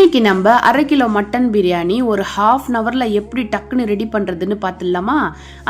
இன்னைக்கு நம்ம அரை கிலோ மட்டன் பிரியாணி ஒரு ஹாஃப் அன் ஹவரில் எப்படி டக்குன்னு ரெடி பண்ணுறதுன்னு பார்த்துடலாமா?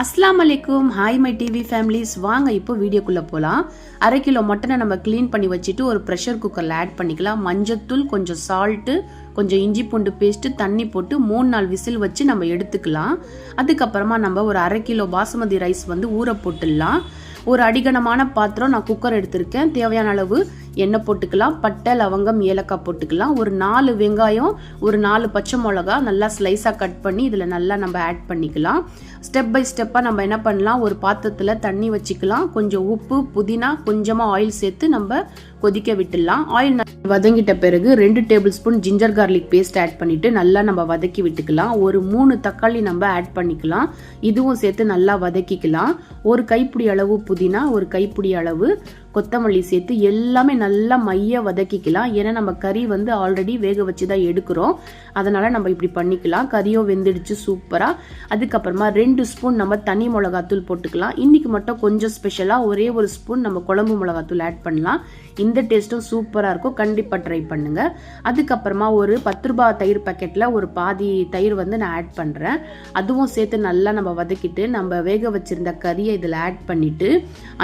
அஸ்லாம் அலைக்கும். ஹாய் மை டிவி ஃபேமிலிஸ் வாங்க இப்போ வீடியோக்குள்ளே போகலாம் அரை கிலோ மட்டனை நம்ம க்ளீன் பண்ணி வச்சுட்டு ஒரு ப்ரெஷர் குக்கரில் ஆட் பண்ணிக்கலாம். மஞ்சத்தூள் கொஞ்சம் சால்ட்டு கொஞ்சம் இஞ்சி பூண்டு பேஸ்ட்டு தண்ணி போட்டு மூணு நாள் விசில் வச்சு நம்ம எடுத்துக்கலாம். அதுக்கப்புறமா நம்ம ஒரு அரை கிலோ பாசுமதி ரைஸ் வந்து ஊற போட்டுடலாம். ஒரு அடிகனமான பாத்திரம் நான் குக்கர் எடுத்திருக்கேன். தேவையான அளவு எண்ணெய் போட்டுக்கலாம் பட்டை லவங்கம் ஏலக்காய் போட்டுக்கலாம். ஒரு நாலு வெங்காயம் ஒரு நாலு பச்சை மிளகா நல்லா ஸ்லைஸாக கட் பண்ணி இதில் நல்லா நம்ம ஆட் பண்ணிக்கலாம். ஸ்டெப் பை ஸ்டெப்பாக நம்ம என்ன பண்ணலாம்? ஒரு பாத்திரத்தில் தண்ணி வச்சுக்கலாம். கொஞ்சம் உப்பு புதினா கொஞ்சமாக ஆயில் சேர்த்து நம்ம கொதிக்க விட்டுடலாம். ஆயில் வதங்கிட்ட பிறகு ரெண்டு tablespoon ginger garlic paste add பண்ணிட்டு நல்லா நம்ம வதக்கி விட்டுக்கலாம். ஒரு மூணு தக்காளி நம்ம ஆட் பண்ணிக்கலாம். இதுவும் சேர்த்து நல்லா வதக்கிக்கலாம். ஒரு கைப்பிடி அளவு புதினா ஒரு கைப்பிடி அளவு கொத்தமல்லி சேர்த்து எல்லாமே நல்லா மைய வதக்கிக்கலாம். ஏன்னா நம்ம கறி வந்து ஆல்ரெடி வேக வச்சு தான் எடுக்கிறோம். அதனால் நம்ம இப்படி பண்ணிக்கலாம். கறியோ வெந்துடுச்சு சூப்பராக அதுக்கப்புறமா ரெண்டு ஸ்பூன் நம்ம தனி மிளகாத்தூள் போட்டுக்கலாம். இன்றைக்கி மட்டும் கொஞ்சம் ஸ்பெஷலாக ஒரே ஒரு ஸ்பூன் நம்ம குழம்பு மிளகாத்தூள் ஆட் பண்ணலாம். இந்த டேஸ்ட்டும் சூப்பராக இருக்கும். கண்டிப்பாக ட்ரை பண்ணுங்கள் அதுக்கப்புறமா ஒரு பத்து ரூபாய் தயிர் பாக்கெட்டில் ஒரு பாதி தயிர் வந்து நான் ஆட் பண்ணுறேன் அதுவும் சேர்த்து நல்லா நம்ம வதக்கிட்டு நம்ம வேக வச்சுருந்த கறியை இதில் ஆட் பண்ணிவிட்டு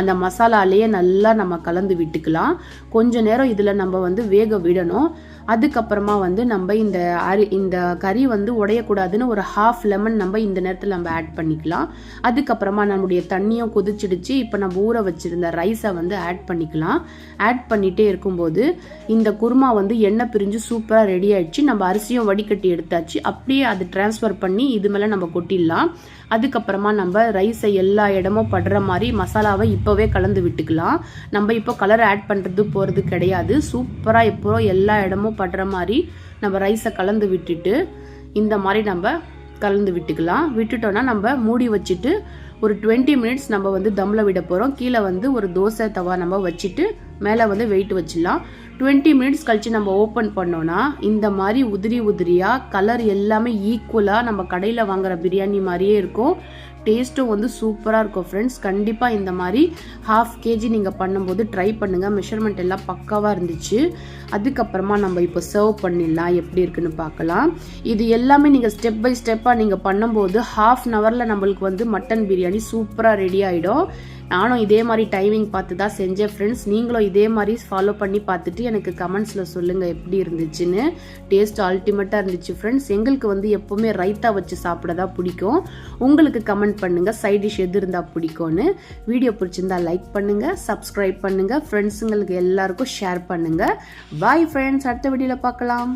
அந்த மசாலாலேயே நல்லா நம்ம கலந்து விட்டுக்கலாம். கொஞ்ச நேரம் இதில் நம்ம வந்து வேக விடணும். அதுக்கப்புறமா வந்து நம்ம இந்த அரி இந்த கறி வந்து உடையக்கூடாதுன்னு ஒரு ஹாஃப் லெமன் நம்ம இந்த நேரத்தில் நம்ம ஆட் பண்ணிக்கலாம். அதுக்கப்புறமா நம்முடைய தண்ணியும் கொதிச்சிடுச்சு. இப்போ நம்ம ஊற வச்சுருந்த ரைஸை வந்து ஆட் பண்ணிக்கலாம். ஆட் பண்ணிகிட்டே இருக்கும்போது இந்த குருமா வந்து எண்ணெய் பிரிஞ்சு சூப்பராக ரெடி ஆயிடுச்சு. நம்ம அரிசியும் வடிகட்டி எடுத்தாச்சு. அப்படியே அது டிரான்ஸ்ஃபர் பண்ணி இது மேலே நம்ம கொட்டிடலாம். அதுக்கப்புறமா நம்ம ரைஸை எல்லா இடமும் படுற மாதிரி மசாலாவை இப்போவே கலந்து விட்டுக்கலாம். நம்ம இப்போ கலர் ஆட் பண்ணுறது போகிறது கிடையாது. சூப்பராக இப்போ எல்லா இடமும் படுற மாதிரி நம்ம ரைஸை கலந்து விட்டுட்டு இந்த மாதிரி நம்ம கலந்து விட்டுக்கலாம். விட்டுட்டோன்னா நம்ம மூடி வச்சுட்டு ஒரு டுவெண்ட்டி மினிட்ஸ் நம்ம வந்து தம்மில் விட போகிறோம் கீழே வந்து ஒரு தோசை தவா நம்ம வச்சுட்டு மேலே வந்து வெயிட் வச்சிடலாம். டுவெண்ட்டி மினிட்ஸ் கழித்து நம்ம ஓப்பன் பண்ணோன்னா இந்த மாதிரி உதிரி உதிரியாக கலர் எல்லாமே ஈக்குவலாக நம்ம கடையில் வாங்குகிற பிரியாணி மாதிரியே இருக்கும். டேஸ்ட்டும் வந்து சூப்பராக இருக்கும் ஃப்ரெண்ட்ஸ் கண்டிப்பாக இந்த மாதிரி ஹாஃப் கேஜி நீங்கள் பண்ணும்போது ட்ரை பண்ணுங்கள் மெஷர்மெண்ட் எல்லாம் பக்காவாக இருந்துச்சு. அதுக்கப்புறமா நம்ம இப்போ சர்வ் பண்ணிடலாம். எப்படி இருக்குன்னு பார்க்கலாம். இது எல்லாமே நீங்கள் ஸ்டெப் பை ஸ்டெப்பாக நீங்கள் பண்ணும்போது ஹாஃப் அன் ஹவரில் நம்மளுக்கு வந்து மட்டன் பிரியாணி சூப்பராக ரெடி ஆகிடும் நானும் இதே மாதிரி டைமிங் பார்த்து தான் செஞ்சேன் ஃப்ரெண்ட்ஸ் நீங்களும் இதே மாதிரி ஃபாலோ பண்ணி பார்த்துட்டு எனக்கு கமெண்ட்ஸில் சொல்லுங்கள் எப்படி இருந்துச்சுன்னு. டேஸ்ட் அல்டிமேட்டாக இருந்துச்சு ஃப்ரெண்ட்ஸ் எங்களுக்கு வந்து எப்போவுமே ரைத்தா வச்சு சாப்பிட தான் பிடிக்கும். உங்களுக்கு கமெண்ட் பண்ணுங்கள் சைட் டிஷ் எது இருந்தால் பிடிக்கும்னு. வீடியோ பிடிச்சிருந்தா லைக் பண்ணுங்கள் சப்ஸ்கிரைப் பண்ணுங்கள் ஃப்ரெண்ட்ஸுங்களுக்கு எல்லாருக்கும் ஷேர் பண்ணுங்கள் பாய் ஃப்ரெண்ட்ஸ் அடுத்த வீடியோவில் பார்க்கலாம்.